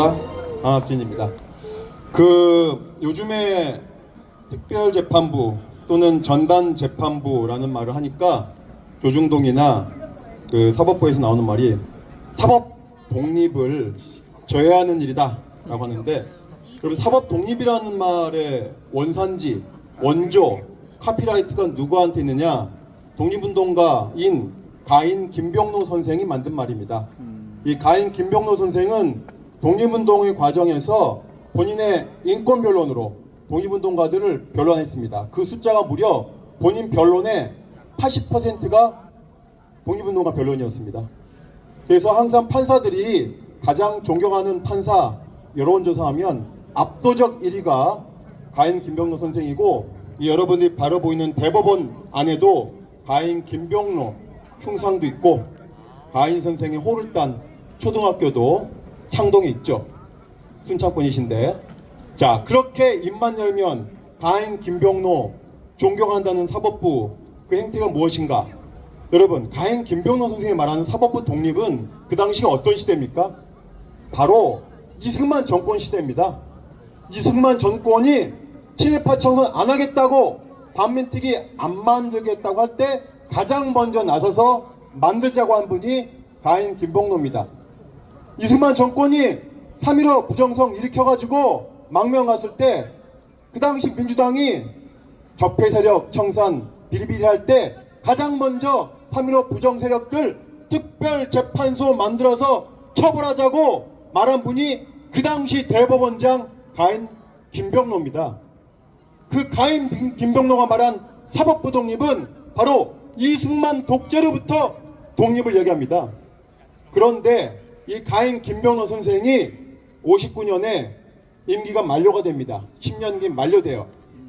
안녕하십니까 강학진입니다. 그 요즘에 특별재판부 또는 전담재판부라는 말을 하니까 조중동이나 그 사법부에서 나오는 말이 사법 독립을 저해하는 일이다라고 하는데 여러분 사법 독립이라는 말의 원산지 원조 카피라이트가 누구한테 있느냐 독립운동가인 가인 김병로 선생이 만든 말입니다. 이 가인 김병로 선생은 독립운동의 과정에서 본인의 인권 변론으로 독립운동가들을 변론했습니다. 그 숫자가 무려 본인 변론의 80%가 독립운동가 변론이었습니다. 그래서 항상 판사들이 가장 존경하는 판사 여론조사하면 압도적 1위가 가인 김병로 선생이고 이 여러분이 바로 보이는 대법원 안에도 가인 김병로 흉상도 있고 가인 선생의 호를 딴 초등학교도 창동에 있죠. 순창권이신데 자 그렇게 입만 열면 가인 김병로 존경한다는 사법부 그 행태가 무엇인가 여러분 가인 김병로 선생이 말하는 사법부 독립은 그 당시가 어떤 시대입니까? 바로 이승만 정권 시대입니다. 이승만 정권이 친일파 청선 안 하겠다고 반민특위 안 만들겠다고 할 때 가장 먼저 나서서 만들자고 한 분이 가인 김병로입니다. 이승만 정권이 3.15 부정성 일으켜가지고 망명 갔을 때 그 당시 민주당이 적폐 세력 청산 비리비리 할 때 가장 먼저 3.15 부정 세력들 특별 재판소 만들어서 처벌하자고 말한 분이 그 당시 대법원장 가인 김병로입니다. 그 가인 김- 김병로가 말한 사법부 독립은 바로 이승만 독재로부터 독립을 얘기합니다. 그런데 이 가인 김병로 선생이 59년에 임기가 만료가 됩니다. 10년기 만료돼요.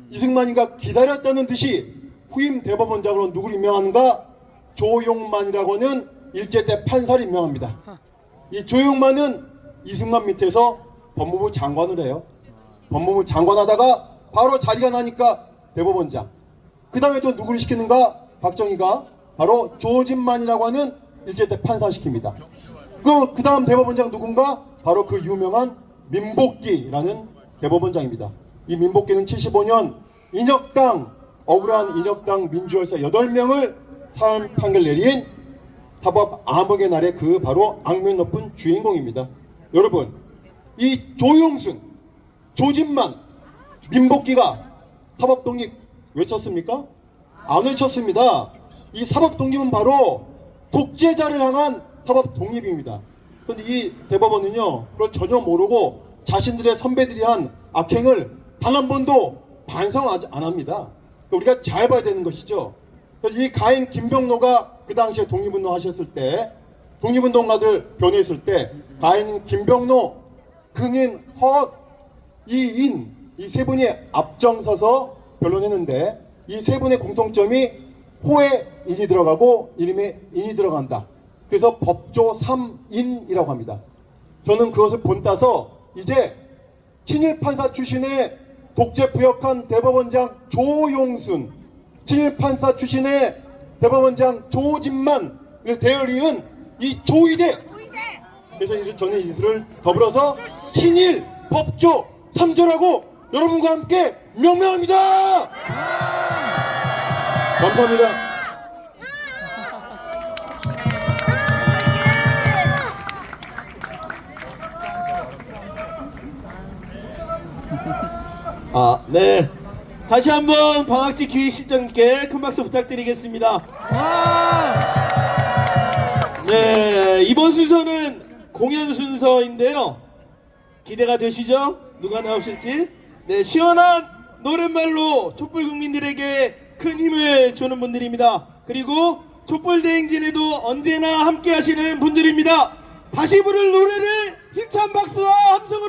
이승만이가 기다렸다는 듯이 후임 대법원장으로 누구를 임명하는가? 조용만이라고 하는 일제 때 판사를 임명합니다. 이 조용만은 이승만 밑에서 법무부 장관을 해요. 법무부 장관 하다가 바로 자리가 나니까 대법원장. 그 다음에 또 누구를 시키는가? 박정희가 바로 조진만이라고 하는 일제 때 판사 시킵니다. 그, 그 다음 대법원장 누군가? 바로 그 유명한 민복기라는 대법원장입니다. 이 민복기는 75년 인혁당, 억울한 인혁당 민주열사 8명을 사형 판결 내린 사법 암흑의 날의 그 바로 악명 높은 주인공입니다. 여러분, 이 조용순, 조진만, 민복기가 사법 독립 외쳤습니까? 안 외쳤습니다. 이 사법 독립은 바로 독재자를 향한 사법 독립입니다. 그런데 이 대법원은요, 그걸 전혀 모르고 자신들의 선배들이 한 악행을 단 한 번도 반성하지 안 합니다. 그러니까 우리가 잘 봐야 되는 것이죠. 이 가인 김병로가 그 당시에 독립운동 하셨을 때, 독립운동가들 변호했을 때, 가인 김병로, 긍인, 허, 이인, 이 세 분이 앞장서서 변론했는데, 이 세 분의 공통점이 호에 인이 들어가고 이름에 인이 들어간다. 그래서 법조 3인이라고 합니다. 저는 그것을 본따서 이제 친일 판사 출신의 독재 부역한 대법원장 조용순, 친일 판사 출신의 대법원장 조진만을 대열이은 이 조이대. 그래서 저는 이들을 더불어서 친일 법조 3조라고 여러분과 함께 명명합니다. 감사합니다. 아, 네. 다시 한번 방학지 기획 실장님께 큰 박수 부탁드리겠습니다. 네, 이번 순서는 공연 순서인데요. 기대가 되시죠? 누가 나오실지? 네, 시원한 노랫말로 촛불 국민들에게 큰 힘을 주는 분들입니다. 그리고 촛불 대행진에도 언제나 함께 하시는 분들입니다. 다시 부를 노래를 힘찬 박수와 함성